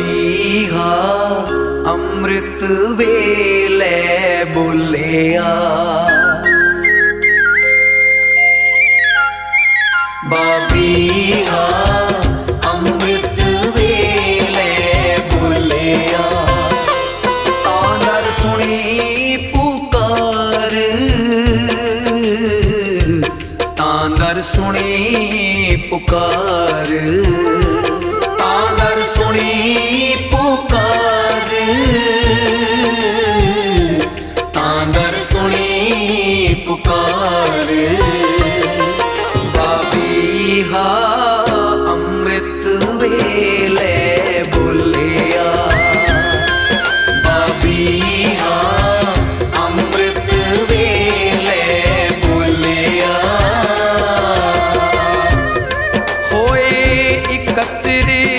ਬਾਬੀਹਾ ਅੰਮ੍ਰਿਤ ਵੇਲੇ ਬੋਲਿਆ। ਬਾਬੀਹਾ ਅੰਮ੍ਰਿਤ ਵੇਲੇ ਬੋਲਿਆ। ਆਦਰ ਸੁਣੀ ਪੁਕਾਰ ਆਦਰ ਸੁਣੀ ਪੁਕਾਰ। ਬਾਂਦਰ ਸੁਣੀ ਪੁਕਾਰ। ਬਾਬੀ ਹਾ ਅੰਮ੍ਰਿਤ ਵੇਲੇ ਬੋਲਿਆ। ਬਾਬੀ ਹਾ ਅੰਮ੍ਰਿਤ ਵੇਲੇ ਬੋਲਿਆ। ਹੋਏ ਇਕੱਤਰੇ